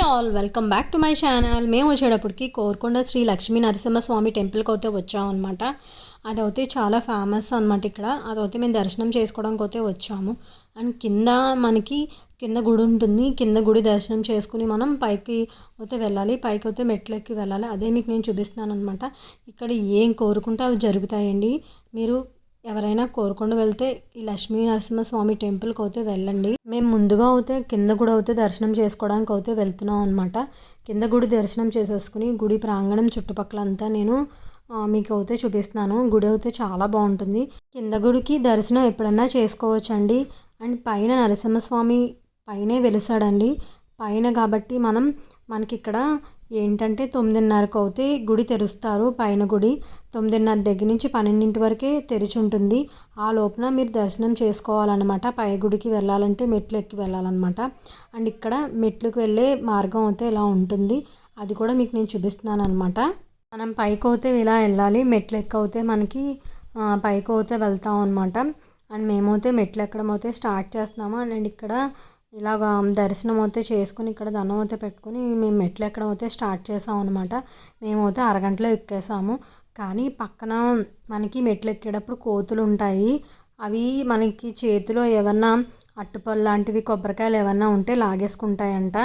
Hi all welcome back to my channel మేము వచ్చేటప్పటికి కోరుకొండ శ్రీ లక్ష్మీ నరసింహస్వామి టెంపుల్కి అయితే వచ్చామన్నమాట అదైతే చాలా ఫేమస్ అనమాట ఇక్కడ. అదైతే మేము దర్శనం చేసుకోవడానికి అయితే వచ్చాము. అండ్ కింద మనకి కింద గుడి ఉంటుంది. కింద గుడి దర్శనం చేసుకుని మనం పైకి అయితే వెళ్ళాలి. పైకి అయితే మెట్లెక్కి వెళ్ళాలి. అదే మీకు నేను చూపిస్తున్నాను అనమాట ఇక్కడ ఏం కోరుకుంటే అవి జరుగుతాయండి. మీరు ఎవరైనా కోరుకుండా వెళ్తే ఈ లక్ష్మీ నరసింహస్వామి టెంపుల్కి అయితే వెళ్ళండి. మేము ముందుగా అయితే కింద గుడి అయితే దర్శనం చేసుకోవడానికి అయితే వెళ్తున్నాం అనమాట కింద గుడి దర్శనం చేసేసుకుని గుడి ప్రాంగణం చుట్టుపక్కల అంతా నేను మీకు అయితే చూపిస్తున్నాను. గుడి అయితే చాలా బాగుంటుంది. కింద గుడికి దర్శనం ఎప్పుడన్నా చేసుకోవచ్చండి. అండ్ పైన నరసింహస్వామి పైనే వెలిసాడండి. పైన కాబట్టి మనం మనకి ఇక్కడ ఏంటంటే తొమ్మిదిన్నరకు అయితే గుడి తెరుస్తారు. పైన గుడి తొమ్మిదిన్నర దగ్గర నుంచి పన్నెండింటి వరకే తెరిచి ఉంటుంది ఆ లోపల మీరు దర్శనం చేసుకోవాలన్నమాట. పై గుడికి వెళ్ళాలంటే మెట్లు ఎక్కి వెళ్ళాలన్నమాట. అండ్ ఇక్కడ మెట్లకు వెళ్ళే మార్గం అయితే ఇలా ఉంటుంది. అది కూడా మీకు నేను చూపిస్తున్నాను అనమాట మనం పైకి అయితే ఇలా వెళ్ళాలి. మెట్లు ఎక్కవుతే మనకి పైకి అయితే వెళ్తాం అనమాట అండ్ మేమైతే మెట్లు ఎక్కడం అయితే స్టార్ట్ చేస్తున్నాము. అండ్ ఇక్కడ ఇలాగ దర్శనం అయితే చేసుకుని ఇక్కడ దండం అయితే పెట్టుకుని మేము మెట్లు ఎక్కడం అయితే స్టార్ట్ చేసాం అనమాట మేమైతే అరగంటలో ఎక్కేసాము. కానీ పక్కన మనకి మెట్లు ఎక్కేటప్పుడు కోతులు ఉంటాయి. అవి మనకి చేతిలో ఏమన్నా అట్టుపళ్ళు లాంటివి కొబ్బరికాయలు ఏమన్నా ఉంటే లాగేసుకుంటాయంట.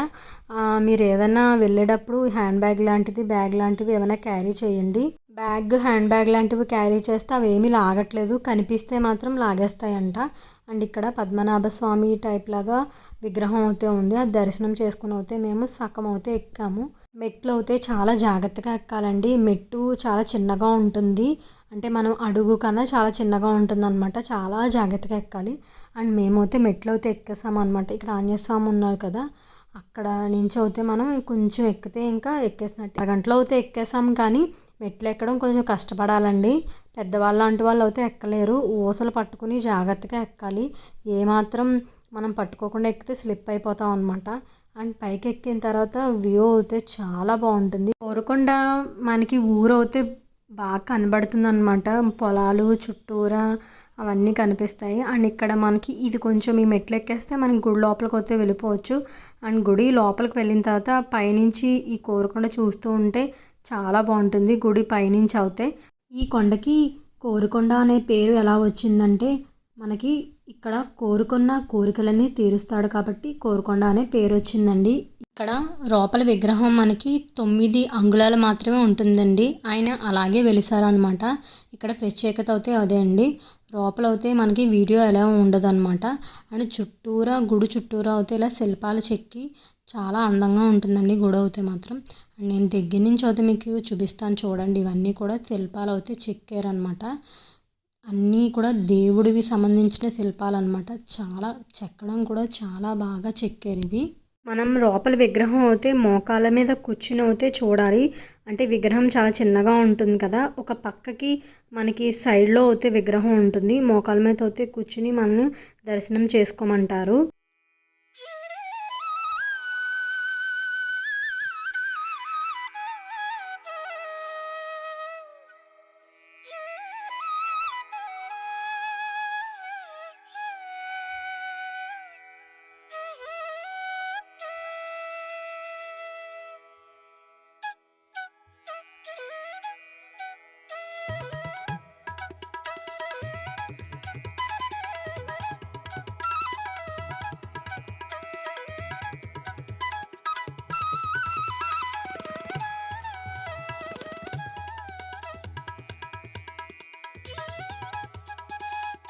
మీరు ఏదైనా వెళ్ళేటప్పుడు హ్యాండ్ బ్యాగ్ లాంటిది బ్యాగ్ లాంటివి ఏమైనా క్యారీ చేయండి. బ్యాగ్ హ్యాండ్ బ్యాగ్ లాంటివి క్యారీ చేస్తే అవి ఏమీ లాగట్లేదు. కనిపిస్తే మాత్రం లాగేస్తాయంట. అండ్ ఇక్కడ పద్మనాభ స్వామి టైప్ లాగా విగ్రహం అయితే ఉంది. అది దర్శనం చేసుకుని అయితే మేము సగం అయితే ఎక్కాము. మెట్లు అయితే చాలా జాగ్రత్తగా ఎక్కాలండి. మెట్టు చాలా చిన్నగా ఉంటుంది. అంటే మనం అడుగు కన్నా చాలా చిన్నగా ఉంటుంది అనమాట చాలా జాగ్రత్తగా ఎక్కాలి. అండ్ మేమైతే మెట్లు అయితే ఎక్కేసాము అనమాట ఇక్కడ ఆంజనేయ స్వామి ఉన్నారు కదా. అక్కడ నుంచి అయితే మనం కొంచెం ఎక్కితే ఇంకా ఎక్కేసినట్టు. అరగంటలో అయితే ఎక్కేసాం కానీ మెట్లు ఎక్కడం కొంచెం కష్టపడాలండి. పెద్దవాళ్ళు లాంటి వాళ్ళు అయితే ఎక్కలేరు. ఊసలు పట్టుకుని జాగ్రత్తగా ఎక్కాలి. ఏమాత్రం మనం పట్టుకోకుండా ఎక్కితే స్లిప్ అయిపోతాం అనమాట అండ్ పైకి ఎక్కిన తర్వాత వ్యూ అయితే చాలా బాగుంటుంది. కోరకొండ మనకి ఊరు అయితే బాగా కనబడుతుంది అనమాట పొలాలు చుట్టూరా అవన్నీ కనిపిస్తాయి. అండ్ ఇక్కడ మనకి ఇది కొంచెం ఈ మెట్లు ఎక్కేస్తే మనం గుడి లోపలికి వస్తే వెళ్ళిపోవచ్చు. అండ్ గుడి లోపలికి వెళ్ళిన తర్వాత పైనుంచి ఈ కోరుకొండ చూస్తూ ఉంటే చాలా బాగుంటుంది. గుడి పైనుంచి అవుతే ఈ కొండకి కోరుకొండ అనే పేరు ఎలా వచ్చిందంటే మనకి ఇక్కడ కోరుకున్న కోరికలన్నీ తీరుస్తాడు కాబట్టి కోరుకొండ అనే పేరు వచ్చిందండి ఇక్కడ లోపల విగ్రహం మనకి తొమ్మిది అంగుళాలు మాత్రమే ఉంటుందండి. ఆయన అలాగే వెలిసారనమాట ఇక్కడ ప్రత్యేకత అయితే అదే అండి. లోపల అయితే మనకి వీడియో ఎలా ఉండదు అనమాట అండ్ చుట్టూరా గుడి చుట్టూరా అయితే ఇలా శిల్పాలు చెక్కి చాలా అందంగా ఉంటుందండి గుడి అయితే మాత్రం. అండ్ నేను దగ్గర నుంచి అయితే మీకు చూపిస్తాను చూడండి. ఇవన్నీ కూడా శిల్పాలు అయితే చెక్కారనమాట అన్నీ కూడా దేవుడివి సంబంధించిన శిల్పాలు అనమాట చాలా చెక్కడం కూడా చాలా బాగా చెక్కారు ఇవి. మనం లోపల విగ్రహం అయితే మోకాల మీద కూర్చుని అయితే చూడాలి. అంటే విగ్రహం చాలా చిన్నగా ఉంటుంది కదా. ఒక పక్కకి మనకి సైడ్లో అయితే విగ్రహం ఉంటుంది. మోకాల మీద అయితే కూర్చుని మనల్ని దర్శనం చేసుకోమంటారు.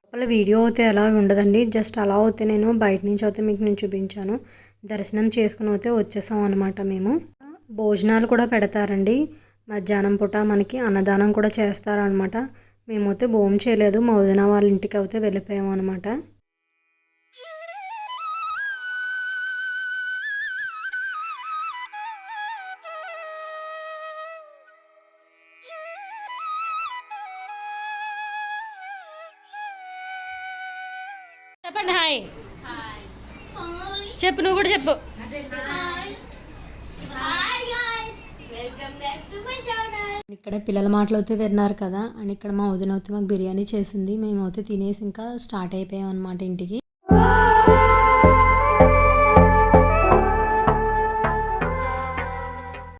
వాళ్ళ వీడియో అయితే ఎలా ఉండదండి? జస్ట్ అలా అయితే నేను బయట నుంచి అయితే మీకు నేను చూపించాను. దర్శనం చేసుకుని అయితే వచ్చేసాం అనమాట మేము. భోజనాలు కూడా పెడతారండి. మధ్యాహ్నం పూట మనకి అన్నదానం కూడా చేస్తారనమాట మేమైతే భోజనం చేయలేదు. మా వదిన వాళ్ళ ఇంటికి అయితే వెళ్ళిపోయాము అనమాట చెప్పండి హాయ్. చెప్పు నువ్వు కూడా చెప్పు. ఇక్కడ పిల్లల మాటలు అయితే విన్నారు కదా. అండ్ ఇక్కడ మా వదిన అయితే మాకు బిర్యానీ చేసింది. మేము అయితే తినేసి ఇంకా స్టార్ట్ అయిపోయాం అనమాట ఇంటికి.